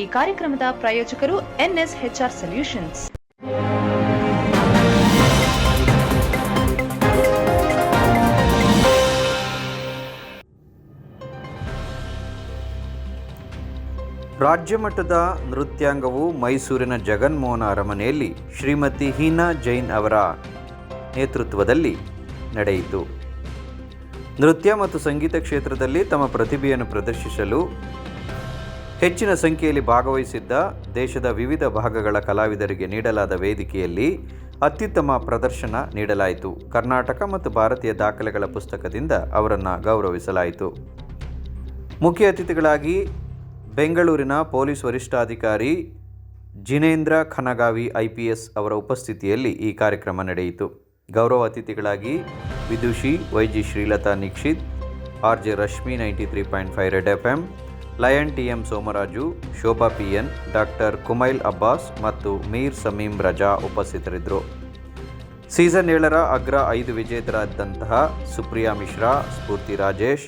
ಈ ಕಾರ್ಯಕ್ರಮದ ಪ್ರಾಯೋಜಕರು ಎನ್ಎಸ್ಎಚ್ಆರ್ ಸೊಲ್ಯೂಷನ್ಸ್. ರಾಜ್ಯ ಮಟ್ಟದ ನೃತ್ಯಾಂಗವು ಮೈಸೂರಿನ ಜಗನ್ಮೋಹನ ಅರಮನೆಯಲ್ಲಿ ಶ್ರೀಮತಿ ಹೀನಾ ಜೈನ್ ಅವರ ನೇತೃತ್ವದಲ್ಲಿ ನಡೆಯಿತು. ನೃತ್ಯ ಮತ್ತು ಸಂಗೀತ ಕ್ಷೇತ್ರದಲ್ಲಿ ತಮ್ಮ ಪ್ರತಿಭೆಯನ್ನು ಪ್ರದರ್ಶಿಸಲು ಹೆಚ್ಚಿನ ಸಂಖ್ಯೆಯಲ್ಲಿ ಭಾಗವಹಿಸಿದ್ದ ದೇಶದ ವಿವಿಧ ಭಾಗಗಳ ಕಲಾವಿದರಿಗೆ ನೀಡಲಾದ ವೇದಿಕೆಯಲ್ಲಿ ಅತ್ಯುತ್ತಮ ಪ್ರದರ್ಶನ ನೀಡಲಾಯಿತು. ಕರ್ನಾಟಕ ಮತ್ತು ಭಾರತೀಯ ದಾಖಲೆಗಳ ಪುಸ್ತಕದಿಂದ ಅವರನ್ನು ಗೌರವಿಸಲಾಯಿತು. ಮುಖ್ಯ ಅತಿಥಿಗಳಾಗಿ ಬೆಂಗಳೂರಿನ ಪೊಲೀಸ್ ವರಿಷ್ಠಾಧಿಕಾರಿ Jinendra Khanagavi I P S ಅವರ ಉಪಸ್ಥಿತಿಯಲ್ಲಿ ಈ ಕಾರ್ಯಕ್ರಮ ನಡೆಯಿತು. ಗೌರವ ಅತಿಥಿಗಳಾಗಿ ವಿದುಷಿ Y G Srilatha Nikshith, R J Rashmi ninety three point five Red F M lion T M Somaraju, Shobha P N, doctor Kumail Abbas ಮತ್ತು ಮೀರ್ ಸಮೀಂ ರಜಾ ಉಪಸ್ಥಿತರಿದ್ದರು. ಸೀಸನ್ ಏಳರ ಅಗ್ರ ಐದು ವಿಜೇತರಾದಂತಹ ಸುಪ್ರಿಯಾ ಮಿಶ್ರಾ, ಸ್ಫೂರ್ತಿ Rajesh,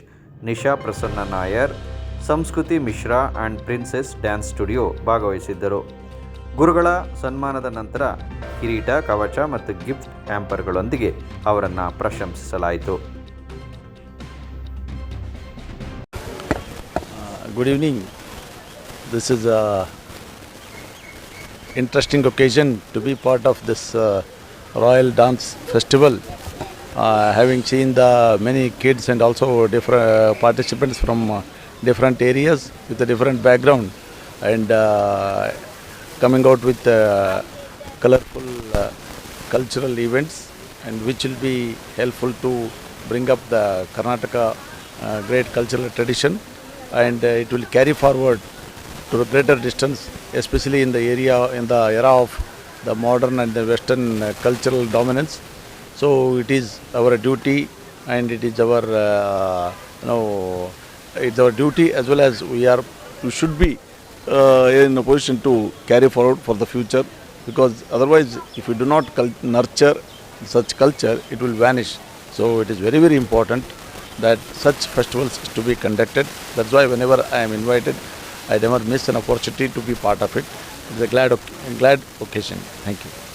Nisha Prasanna Nair, Sanskriti Mishra and Princess Dance Studio ಭಾಗವಹಿಸಿದ್ದರು. ಗುರುಗಳ ಸನ್ಮಾನದ ನಂತರ ಕಿರೀಟ, ಕವಚ ಮತ್ತು ಗಿಫ್ಟ್ ಹ್ಯಾಂಪರ್ಗಳೊಂದಿಗೆ ಅವರನ್ನು ಪ್ರಶಂಸಿಸಲಾಯಿತು. Good evening. This is a interesting occasion to be part of this uh, Royal Dance Festival. Uh, having seen the many kids and also different uh, participants from uh, different areas with a different background and uh, coming out with uh, colorful uh, cultural events and which will be helpful to bring up the Karnataka uh, great cultural tradition and uh, it will carry forward to a greater distance, especially in the area, in the era of the modern and the western uh, cultural dominance. So it is our duty and it is our, uh, you know, it's our duty as well as we are, we should be uh, in a position to carry forward for the future because otherwise if we do not nurture such culture, it will vanish. So it is very, very important that such festivals is to be conducted. That's why whenever I am invited, I never miss an opportunity to be part of it. It's a glad, glad occasion. Thank you.